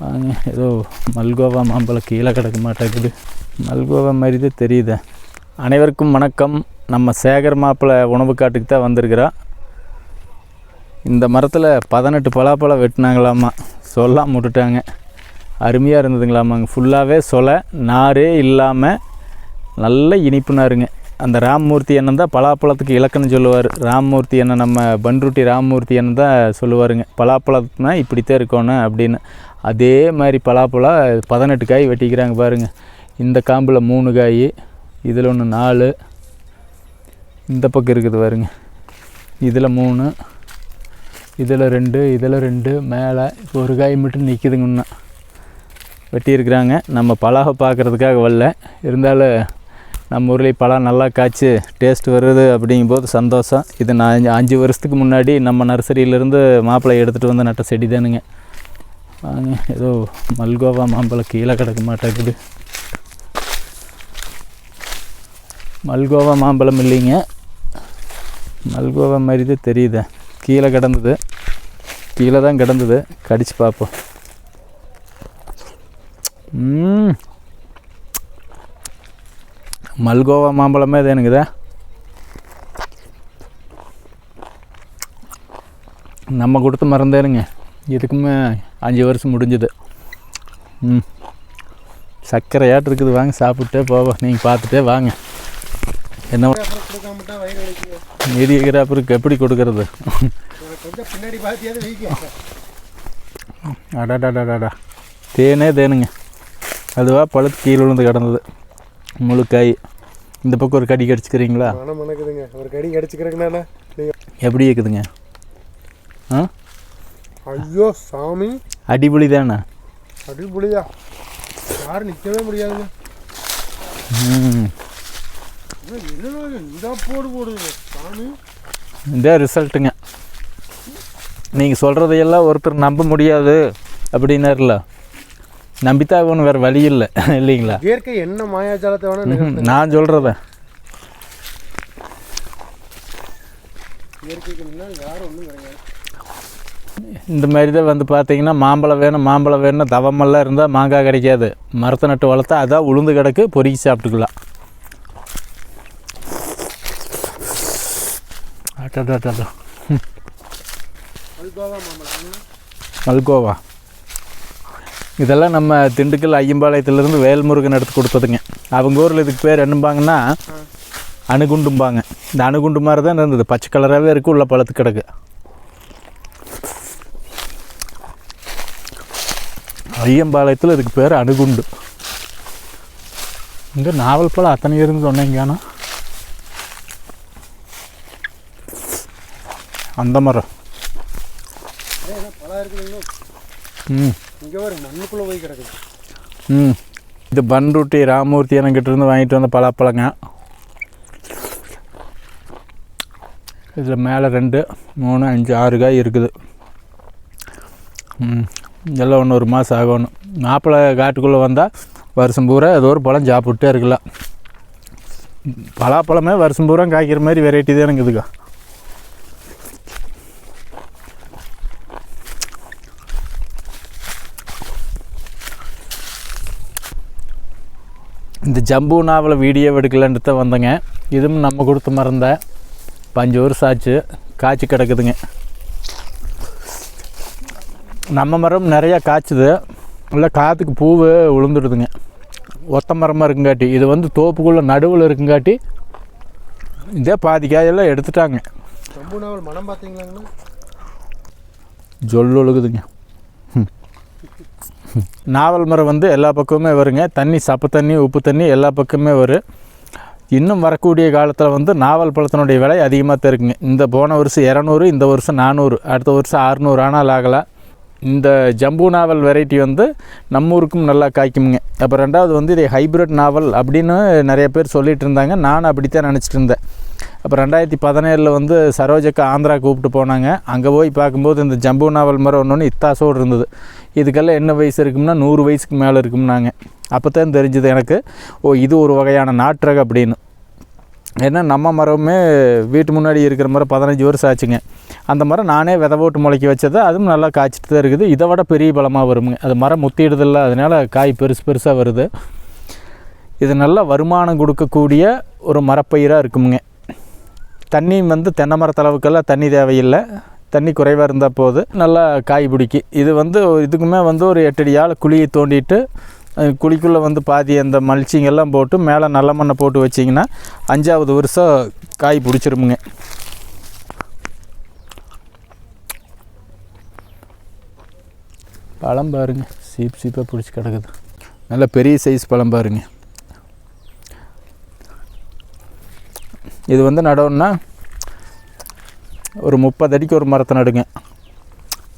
வாங்க ஏதோ மல்கோவா மாம்பழம் கீழே கிடக்க மாட்டேங்குது. மல்கோவா மாதிரி தான் தெரியுது. அனைவருக்கும் வணக்கம். நம்ம சேகர் மாப்பிள்ளை உணவு காட்டுக்கு தான் வந்திருக்கிறோம் இந்த மரத்தில் பதினெட்டு பலாப்பழம் வெட்டினாங்களாமா? சொல்லாம் விட்டுட்டாங்க. அருமையாக இருந்ததுங்களாமாங்க. ஃபுல்லாகவே சொலை நாரே இல்லாமல் நல்ல இனிப்பு நாருங்க அந்த ராம்மூர்த்தி அண்ணன் தான் பலாப்பழத்துக்கு இலக்கணம் சொல்லுவார். ராம்மூர்த்தி அண்ணன் நம்ம பன்ருட்டி ராம்மூர்த்தி அண்ணன் தான் சொல்லுவாருங்க. பலாப்பழம்னா இப்படித்தான் இருக்கணும் அப்படின்னு. அதே மாதிரி பலாப்பழம் பதினெட்டு காய் வெட்டிக்கிறாங்க பாருங்கள் இந்த காம்பில் மூணு காய் இதில் ஒன்று நாலு. இந்த பக்கம் இருக்குது பாருங்க. இதில் மூணு இதில் ரெண்டு இதில் ரெண்டு மேலே ஒரு காய் மட்டும் நிற்கிதுங்க இன்னும். வெட்டியிருக்கிறாங்க. நம்ம பலாவை பார்க்குறதுக்காக வரல. இருந்தாலும் நம்ம ஊர்லேயே பழம் நல்லா காய்ச்சி டேஸ்ட் வருது அப்படிங்கும்போது சந்தோஷம். இது நான் அஞ்சு- அஞ்சு வருஷத்துக்கு முன்னாடி நம்ம நர்சரியிலேருந்து மாப்பிள்ளை எடுத்துகிட்டு வந்து நட்ட செடி தானுங்க. ஏதோ மல்கோவா மாம்பழம் கீழே கிடக்க மாட்டேங்குது மல்கோவா மாம்பழம் இல்லைங்க மல்கோவா மாதிரி தான் தெரியுது கீழே கிடந்தது கீழே தான் கிடந்தது கடிச்சு பார்ப்போம் மல்கோவா மாம்பழமே இது எனக்குதா நம்ம கொடுத்து மறந்தேனுங்க இதுக்குமே அஞ்சு வருஷம் முடிஞ்சுது. ம். சர்க்கரையாட்டு இருக்குது. வாங்க சாப்பிட்டே போவோம். நீங்கள் பார்த்துட்டே வாங்க. என்ன அப்புறம் மீதி கிராப்பருக்கு எப்படி கொடுக்கறது? அடாடாடாடாடா தேனே தேனுங்க. அதுவாக பழுத்து கீழே விழுந்து கிடந்தது. முழுக்காய் இந்த பக்கம் ஒரு கடி கடிச்சுக்கிறீங்களா? ஒரு கடி கடிச்சுக்கிறதுனால நீங்கள் எப்படி இருக்குதுங்க ஆ? ஐயோ சாமி. அடிபொலி தானே அடிபொலியா. யாரும் நிற்கவே முடியாதுங்க. ம் என்ன இதா? போடு போடுது சாமி. இந்த ரிசல்ட்டுங்க. நீங்கள் சொல்கிறதையெல்லாம் ஒருத்தர் நம்ப முடியாது அப்படின்னாருல. நம்பித்தான் ஒன்றும் வேறு வழி இல்லை இல்லைங்களா? இயற்கை என்ன மாயாஜாலத்தை வேணா நிகழ்த்து. நான் சொல்கிறத இயற்கைக்கு முன்னால் யாரும் ஒன்றும் கிடையாது. இந்த மாதிரி தான் வந்து பார்த்தீங்கன்னா மாம்பழம் வேணும் மாம்பழம் வேணும்னு தவமெல்லாம் இருந்தால் மாங்காய் கிடைக்காது. மரத்தை நட்டு வளர்த்தா அதான் உளுந்து கிடக்கு பொறுக்கி சாப்பிட்டுக்கலாம். மல்கோவா. இதெல்லாம் நம்ம திண்டுக்கல் ஐயம்பாளையத்துலேருந்து வேல்முருகன் எடுத்து கொடுத்ததுங்க. அவங்க ஊரில் இதுக்கு பேர் என்னம்பாங்கன்னா அணுகுண்டும்பாங்க. இந்த அணுகுண்டு மாதிரி தான் இருந்தது. பச்சை கலராகவே இருக்குது உள்ள பழத்து கிடக்கு. ஐயம்பாளையத்தில் இதுக்கு பேர் அணுகுண்டு. இந்த நாவல் பழம் அத்தனை இருந்து சொன்னீங்கன்னா அந்த மரம். ம். இங்கே ஒரு மண்ணுக்குள்ளே போய் கிடக்குது ம். இது பன்ருட்டி ராமூர்த்தி எனக்கிட்ட இருந்து வாங்கிட்டு வந்த பலாப்பழங்க இதில் மேலே ரெண்டு மூணு அஞ்சு ஆறு காய் இருக்குது. ம். எல்லாம் ஒன்று ஒரு மாதம் ஆகணும். மாப்பிள்ளை காட்டுக்குள்ளே வந்தால் வருஷம் பூரா ஏதோ ஒரு பழம் சாப்பிட்டே இருக்கலாம். பலாப்பழமே வருஷம் பூரா காய்க்கிற மாதிரி வெரைட்டி தான் எனக்கு இதுக்கா. இந்த ஜம்பு நாவலை வீடியோ எடுக்கலான்ட்டு தான் வந்தேங்க. இதுவும் நம்ம கொடுத்த மரம் பஞ்சு வருஷம் ஆச்சு. காய்ச்சி கிடக்குதுங்க. நம்ம மரம் நிறையா காய்ச்சுது. இல்லை காற்றுக்கு பூவு உளுந்துடுதுங்க. ஒத்த மரமாக இருக்குங்காட்டி. இது வந்து தோப்புக்குள்ளே நடுவில் இருக்குங்காட்டி இதே பாதி காயெல்லாம் எடுத்துட்டாங்க. மனம் பார்த்தீங்களாங்கண்ணா? ஜொல் ஒழுகுதுங்க. நாவல் மரம் வந்து எல்லா பக்கமுமே வருங்க. தண்ணி சப்பு தண்ணி உப்பு தண்ணி எல்லா பக்கமே வரும் இன்னும் வரக்கூடிய காலத்தில் வந்து நாவல் பழத்தினுடைய விலை அதிகமாக தான் இருக்குங்க. இந்த போன வருஷம் இரநூறு இந்த வருஷம் நானூறு அடுத்த வருஷம் அறுநூறு ஆனால் ஆகலாம். இந்த ஜம்பு நாவல் வெரைட்டி வந்து நம்ம ஊருக்கும் நல்லா காய்க்குமுங்க. அப்போ ரெண்டாவது வந்து இதை ஹைப்ரிட் நாவல் அப்படின்னு நிறைய பேர் சொல்லிட்டு இருந்தாங்க. நானும் அப்படித்தான் நினச்சிட்டு இருந்தேன். அப்போ ரெண்டாயிரத்தி பதினேழில் வந்து சரோஜக்கா ஆந்திரா கூப்பிட்டு போனாங்க. அங்கே போய் பார்க்கும்போது இந்த ஜம்பு நாவல் மரம் ஒன்று ஒன்று இத்தாசோடு இருந்தது. இதுக்கெல்லாம் என்ன வயசு இருக்கும்னா நூறு வயசுக்கு மேலே இருக்கும்னாங்க. அப்போ தான் தெரிஞ்சது எனக்கு ஓ இது ஒரு வகையான நாட்டு அப்படின்னு. ஏன்னா நம்ம மரமே வீட்டு முன்னாடி இருக்கிற மரம் பதினஞ்சு வருஷம் ஆச்சுங்க. அந்த மரம் நானே விதை போட்டு முளைக்க வச்சது அதுவும் நல்லா காய்ச்சிட்டு தான் இருக்குது. இதை விட பெரிய பலமாக வருங்க. அது மரம் முத்திடுதில்ல அதனால் காய் பெருசு பெருசாக வருது. இது நல்லா வருமானம் கொடுக்கக்கூடிய ஒரு மரப்பயிராக இருக்குமுங்க. தண்ணி வந்து தென்னை மரத்தளவுக்கெல்லாம் தண்ணி தேவையில்லை. தண்ணி குறைவாக இருந்தால் போது நல்லா காய் பிடிக்கும். இது வந்து இதுக்குமே வந்து ஒரு எட்டடி ஆள் குழியை தோண்டிட்டு குழிக்குள்ளே வந்து பாதி அந்த மல்ச்சிங் எல்லாம் போட்டு மேலே நல்ல மண்ணை போட்டு வச்சிங்கன்னா அஞ்சாவது வருஷம் காய் பிடிச்சிருமுங்க. பழம் பாருங்க சீப் சீப்பாக பிடிச்சி கிடக்குது. நல்ல பெரிய சைஸ் பழம் பாருங்க. இது வந்து நடவுன்னா ஒரு முப்பது அடிக்கு ஒரு மரத்தை நடுங்க.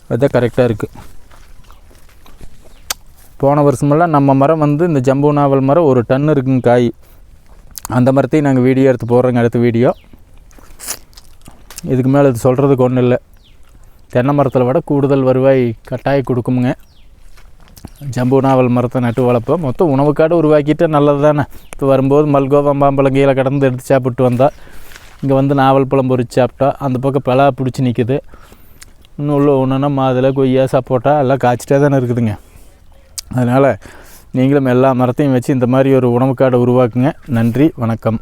அதுதான் கரெக்டாக இருக்குது போன வருஷமெல்லாம் நம்ம மரம் வந்து இந்த ஜம்பு நாவல் மரம் ஒரு டன் இருக்குங்க காய். அந்த மரத்தையும் நாங்கள் வீடியோ எடுத்து போடுறோங்க அடுத்த வீடியோ. இதுக்கு மேலே இது சொல்கிறதுக்கு ஒன்றும் இல்லை. தென்னை மரத்தில் விட கூடுதல் வருவாய் கட்டாயம் கொடுக்குமுங்க. ஜம்பு நாவல் மரத்தை நட்டு வளர்ப்போம். மொத்தம் உணவுக்காடு உருவாக்கிட்டு நல்லது தானே. இப்போ வரும்போது மல்கோவா மாம்பழம் கீழே கடந்து எடுத்து சாப்பிட்டு வந்தால் இங்கே வந்து நாவல் பழம் பொறிச்சு சாப்பிட்டா அந்த பக்கம் பலா பிடிச்சி நிற்குது இன்னும் உள்ள ஒன்றுனா மாதுளை கொய்யா சப்போட்டா எல்லாம் காய்ச்சிட்டே தானே இருக்குதுங்க. அதனால் நீங்களும் எல்லா மரத்தையும் வச்சு இந்த மாதிரி ஒரு உணவுக்காடை உருவாக்குங்க. நன்றி வணக்கம்.